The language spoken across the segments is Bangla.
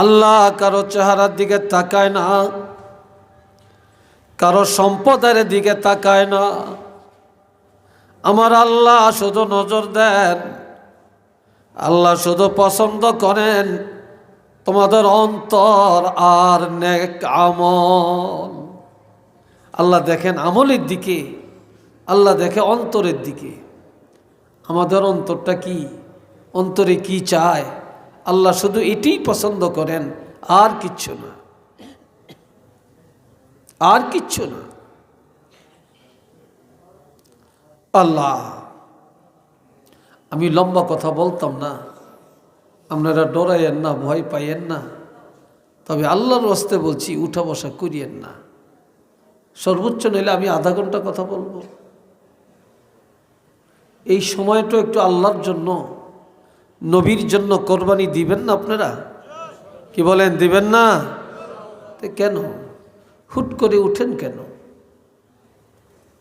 আল্লাহ কারও চেহারার দিকে তাকায় না, কারও সম্পদের দিকে তাকায় না। আমার আল্লাহ শুধু নজর দেন, আল্লাহ শুধু পছন্দ করেন। তোমাদের অন্তর আর নেক আমল। আল্লাহ দেখেন আমলের দিকে, আল্লাহ দেখে অন্তরের দিকে। আমাদের অন্তরটা কি? অন্তরে কি চায়? আল্লাহ শুধু এটাই পছন্দ করেন, আর কিচ্ছু না। আর কিচ্ছু না। আল্লাহ, আমি লম্বা কথা বলতাম না। আপনারা ডরাইয়েন না, ভয় পাইয়েন না। তবে আল্লাহর রস্তে বলছি, উঠা বসা করিয়েন না। সর্বোচ্চ নইলে আমি আধা ঘণ্টা কথা বলব। এই সময়টা একটু আল্লাহর জন্য। নবীর জন্য কোরবানি দিবেন না আপনারা? কি বলেন, দিবেন না? কেন? হুট করে উঠেন কেন?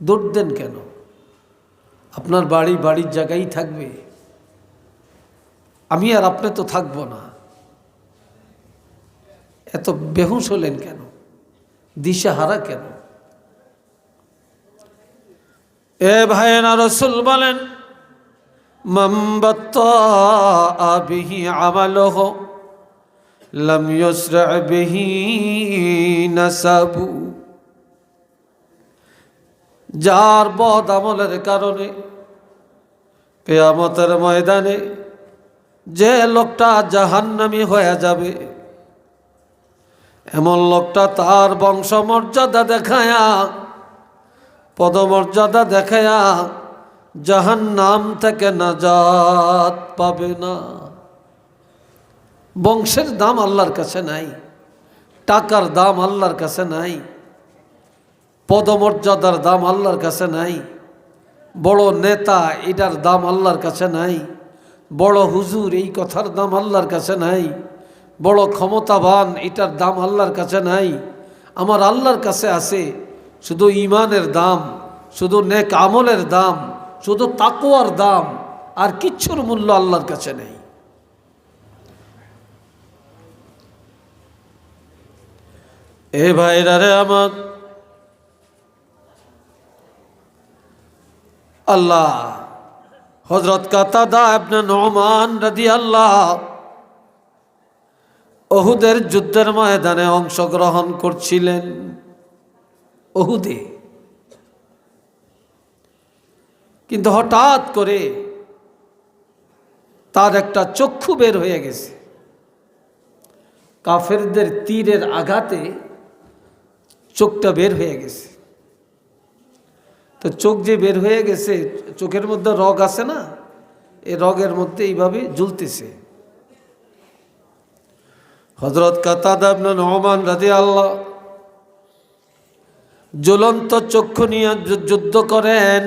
দৌড় দেন কেন? আপনার বাড়ি বাড়ির জায়গায় থাকবে। আমি আর আপনি তো থাকব না। এত বেহুশ হলেন কেন? দিশাহারা কেন? এ ভাইনা রসুল বলেন মম্বত বিহি আমালহ লম ইউসরা বিহি নাসাবু। যার বদ আমলের কারণে কেয়ামতের ময়দানে যে লোকটা জাহান্নামি হয়ে যাবে, এমন লোকটা তার বংশমর্যাদা দেখায়া, পদমর্যাদা দেখায়া জাহান নাম থেকে নাজাত পাবে না। বংশের দাম আল্লাহর কাছে নাই, টাকার দাম আল্লাহর কাছে নাই, পদমর্যাদার দাম আল্লাহর কাছে নাই, বড় নেতা এটার দাম আল্লাহর কাছে নাই, বড় হুজুর এই কথার দাম আল্লাহর কাছে নাই, বড় ক্ষমতাবান এটার দাম আল্লাহর কাছে নাই, আমার আল্লাহর কাছে আছে শুধু ইমানের দাম, শুধু নেক আমলের দাম শুধু তাকুয়ার দাম আর কিচ্ছুর মূল্য আল্লাহর কাছে নেই। এ ভাইরা রে আমার। আল্লাহ হজরত কাতাদা আপনি নহমান রাদি আল্লাহ অহুদের যুদ্ধের ময়দানে অংশগ্রহণ করছিলেন। অহুদে কিন্তু হঠাৎ করে তার একটা চক্ষু বের হয়ে গেছে। কাফেরদের তীরের আঘাতে চোখটা বের হয়ে গেছে। তো চোখ যে বের হয়ে গেছে, চোখের মধ্যে রগ আছে না এই রগের মধ্যে এইভাবে ঝুলতেছে হজরত কাতাদাবন নহমান রাজি আল্লাহ জ্বলন্ত চক্ষু নিয়ে যুদ্ধ করেন।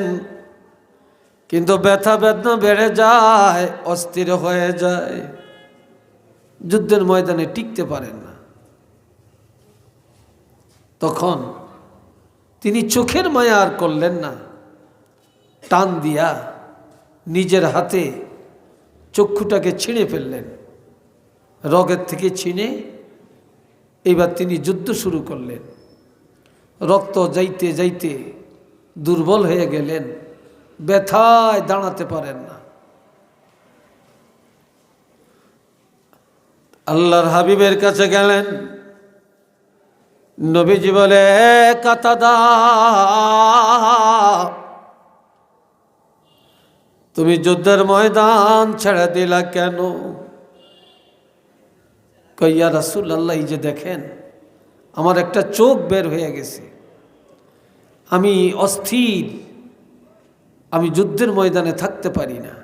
কিন্তু ব্যথা বেদনা বেড়ে যায়, অস্থির হয়ে যায়। যুদ্ধের ময়দানে টিকতে পারেন না। তখন তিনি চোখের মায়া আর করলেন না। টান দিয়া নিজের হাতে চক্ষুটাকে ছিঁড়ে ফেললেন। রগের থেকে ছিঁড়ে এবার তিনি যুদ্ধ শুরু করলেন। রক্ত যাইতে যাইতে দুর্বল হয়ে গেলেন। ব্যথায় দাঁড়াতে পারেন না। আল্লাহর হাবিবের কাছে গেলেন। নবীজি বলে তুমি যুদ্ধের ময়দান ছেড়ে দিলা কেন? কইয়া রাসুল আল্লাহ যে দেখেন, আমার একটা চোখ বের হয়ে গেছে। আমি অস্থির আমি যুদ্ধের ময়দানে থাকতে পারি না।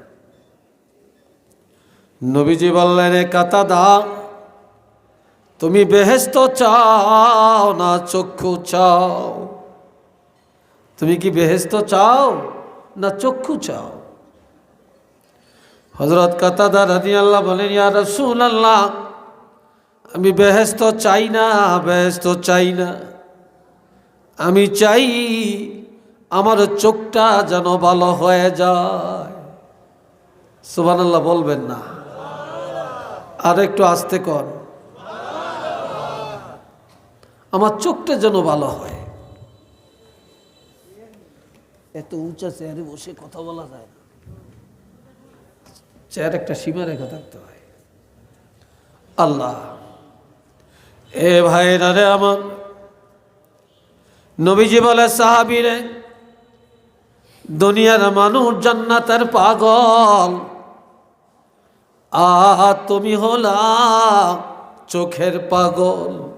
নবীজি বললেন কাতাদা, তুমি বেহেস্ত চাও না চক্ষু চাও? তুমি কি বেহেস্ত চাও না চক্ষু চাও? হজরত কাতাদা রাজি আল্লাহ বলেন, ইয়া রসুল আল্লাহ আমি বেহেস্ত চাই না বেহেস্ত চাই না। আমি চাই আমার চোখটা যেন ভালো হয়ে যায়। সুবান আল্লাহ বলবেন না। আর একটু আসতে কর আমার চোখটা যেন ভালো হয়। এত উঁচা চেয়ারে বসে কথা বলা যায় না। চেয়ার একটা সীমা রেখা থাকতে হয়। আল্লাহ, এ ভাইরা রে আমার। নবীজি বলে, সাহাবিরে দুনিয়ার মানুষ জান্নাতের পাগল। আ তুমি হলা চোখের পাগল।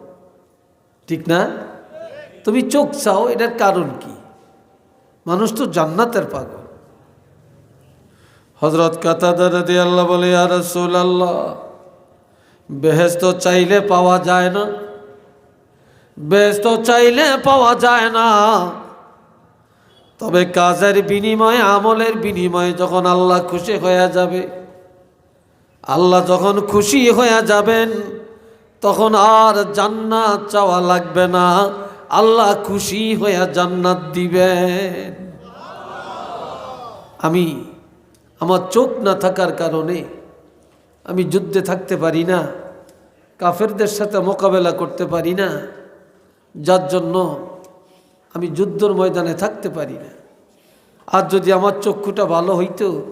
ঠিক না? তুমি চোখ চাও, এটার কারণ কি? মানুষ তো জান্নাতের পাগল। হজরত কাতাদার দিয়ে আল্লাহ বলে আর আল্লাহ বেহেস্ত চাইলে পাওয়া যায় না। বেহেস্ত চাইলে পাওয়া যায় না। তবে কাজের বিনিময়ে, আমলের বিনিময়ে যখন আল্লাহ খুশি হয়ে যাবে, আল্লাহ যখন খুশি হয়ে যাবেন, তখন আর জান্নাত চাওয়া লাগবে না। আল্লাহ খুশি হয়ে জান্নাত দিবেন। আমি, আমার চোখ না থাকার কারণে আমি যুদ্ধে থাকতে পারি না, কাফেরদের সাথে মোকাবেলা করতে পারি না, যার জন্য আমি যুদ্ধর ময়দানে থাকতে পারি না। আর যদি আমার চক্ষুটা ভালো হইতো,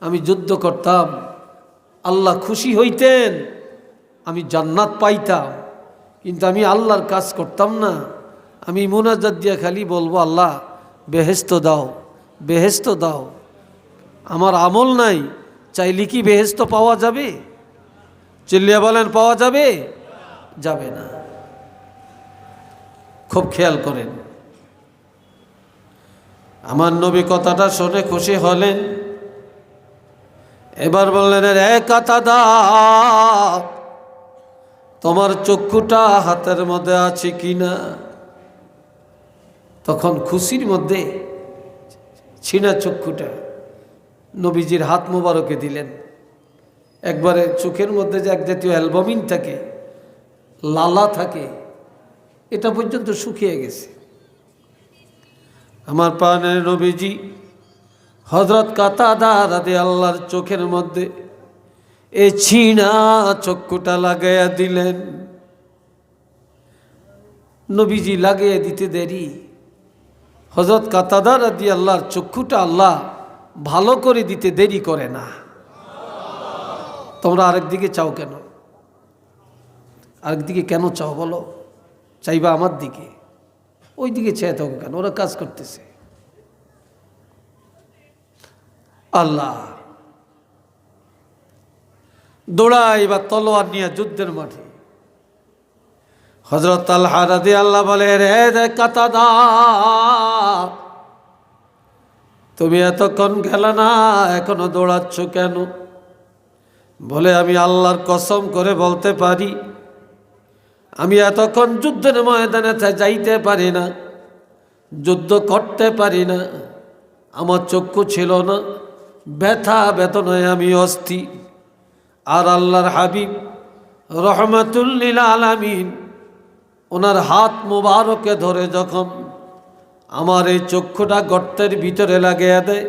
আমি যুদ্ধ করতাম। আল্লাহ খুশি হইতেন, আমি জান্নাত পাইতাম। কিন্তু আমি আল্লাহর কাজ করতাম না। আমি মোনাজাত দিয়া খালি বলব, আল্লাহ বেহেস্ত দাও বেহেস্ত দাও। আমার আমল নাই, চাইলে কি বেহেস্ত পাওয়া যাবে? চিল্লিয়া বলেন, পাওয়া যাবে? যাবে না। খুব খেয়াল করেন। আমার নবী কথাটা শুনে খুশি হলেন। এবার বললেন রে কথা দা তোমার চক্ষুটা হাতের মধ্যে আছে কিনা? তখন খুশির মধ্যে ছিনা চক্ষুটা নবীজির হাত মোবারকে দিলেন। একবারে চোখের মধ্যে যে এক জাতীয় অ্যালবামিন থাকে, লালা থাকে, এটা পর্যন্ত শুকিয়ে গেছে। আমার প্রাণের নবীজি হজরত কাতাদা রাদে আল্লাহর চোখের মধ্যে এ ছিনা চক্ষুটা লাগাইয়া দিলেন। নবীজি লাগিয়ে দিতে দেরি। হজরত কাতাদা রাদি আল্লাহর চক্ষুটা আল্লাহ ভালো করে দিতে দেরি করে না। তোমরা আরেক দিকে চাও কেন? আরেক দিকে কেন চাও বলো? চাইবা আমার দিকে? ওই দিকে চেয়ে থাকো কেন? ওরা কাজ করতেছে। আল্লাহ। দৌড়াই বা তলোয়ার নিয়ে যুদ্ধের মাঠে। হজরত আল্লাহ রাদি আল্লাহ বলে রে কাতাদা, তুমি এতক্ষণ গেলে না, এখনও দৌড়াচ্ছ কেন? বলে, আমি আল্লাহর কসম করে বলতে পারি আমি এতক্ষণ যুদ্ধের ময়দানে যাইতে পারি না, যুদ্ধ করতে পারি না। আমার চক্ষু ছিল না, ব্যথা বেতনায় আমি অস্থি। আর আল্লাহর হাবিব রহমাতুল্লিল আলামিন, ওনার হাত মোবারকে ধরে যখন আমার এই চক্ষুটা গর্তের ভিতরে লাগিয়ে দেয়,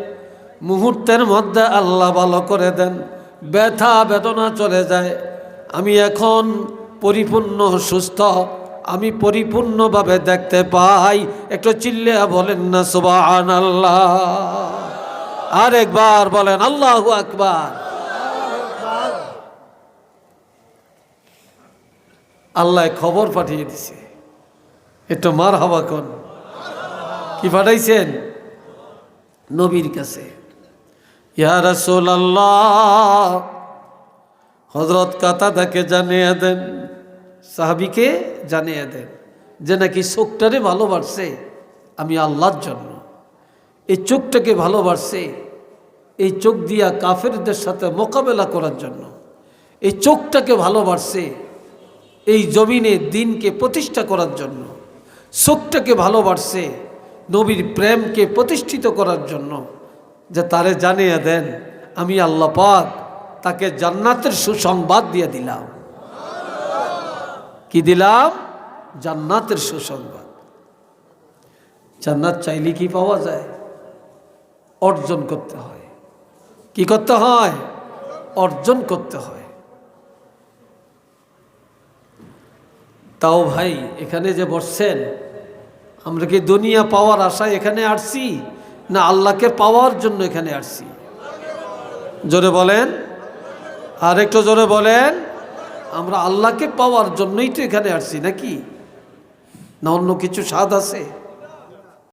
মুহূর্তের মধ্যে আল্লাহ ভালো করে দেন, ব্যথা বেদনা চলে যায়। আমি এখন পরিপূর্ণ, সুস্থ। আমি পরিপূর্ণভাবে দেখতে পাই। একটু চিল্লে বলেন না সুবাহ আল্লাহ আর একবার বলেন, আল্লাহ আকবার। আল্লাহ খবর পাঠিয়ে দিছে। একটু মার হওয়া কন। কি পাঠাইছেন? নবীর কাছে। ইয়া রসোল আল্লাহ হজরত কাতাদাকে জানিয়ে দেন। সাহাবিকে জানিয়ে দেন যে নাকি চোখটারে ভালোবাসছে আমি আল্লাহর জন্য। এই চোখটাকে ভালোবাসছে এই চোখ দিয়া কাফেরদের সাথে মোকাবেলা করার জন্য। এই চোখটাকে ভালোবাসছে এই জমিনে দিনকে প্রতিষ্ঠা করার জন্য। চোখটাকে ভালোবাসছে নবীর প্রেমকে প্রতিষ্ঠিত করার জন্য। যে তারে জানিয়ে দেন, আমি আল্লাহ পাক তাকে জান্নাতের সুসংবাদ দিয়ে দিলাম। কি দিলাম? জান্নাতের সুসংবাদ। জান্নাত চাইলে কি পাওয়া যায়? অর্জন করতে হয়। কি করতে হয়? অর্জন করতে হয়। তাও ভাই, এখানে যে বসছেন, আমরা কি দুনিয়া পাওয়ার আশায় এখানে আসছি? না আল্লাহকে পাওয়ার জন্য এখানে আসছি? জোরে বলেন। আর একটু জোরে বলেন। আমরা আল্লাহকে পাওয়ার জন্যই তো এখানে আসছি নাকি? না অন্য কিছু স্বাদ আছে?